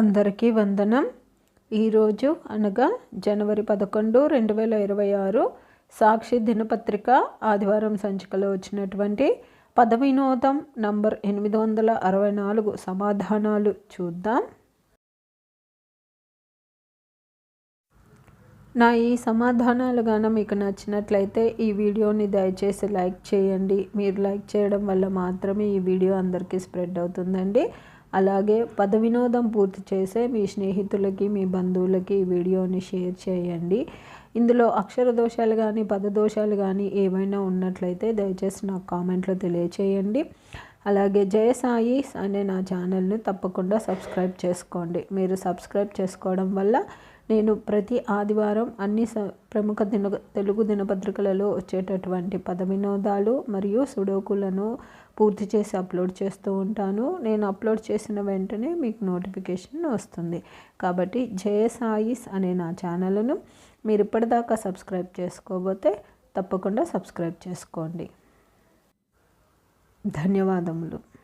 అందరికీ వందనం. ఈరోజు అనగా జనవరి పదకొండు రెండు వేల ఇరవై ఆరు సాక్షి దినపత్రిక ఆదివారం సంచికలో వచ్చినటువంటి పదవినోదం నంబర్ ఎనిమిది వందల అరవై నాలుగు సమాధానాలు చూద్దాం. నా ఈ సమాధానాలు గాన మీకు నచ్చినట్లయితే ఈ వీడియోని దయచేసి లైక్ చేయండి. మీరు లైక్ చేయడం వల్ల మాత్రమే ఈ వీడియో అందరికీ స్ప్రెడ్ అవుతుందండి. అలాగే పద వినోదం పూర్తి చేసే మీ స్నేహితులకి మీ బంధువులకి ఈ వీడియోని షేర్ చేయండి. ఇందులో అక్షర దోషాలు కానీ పద దోషాలు కానీ ఏమైనా ఉన్నట్లయితే దయచేసి నాకు కామెంట్లో తెలియచేయండి. అలాగే జయసాయి అనే నా ఛానల్ని తప్పకుండా సబ్స్క్రైబ్ చేసుకోండి. మీరు సబ్స్క్రైబ్ చేసుకోవడం వల్ల నేను ప్రతి ఆదివారం అన్ని స ప్రముఖ దిన తెలుగు దినపత్రికలలో వచ్చేటటువంటి పద వినోదాలు మరియు సుడోకులను పూర్తి చేసి అప్లోడ్ చేస్తూ ఉంటాను. నేను అప్లోడ్ చేసిన వెంటనే మీకు నోటిఫికేషన్ వస్తుంది. కాబట్టి జయసాయిస్ అనే నా ఛానల్ను మీరు ఇప్పటిదాకా సబ్స్క్రైబ్ చేసుకోబోతే తప్పకుండా సబ్స్క్రైబ్ చేసుకోండి. ధన్యవాదములు.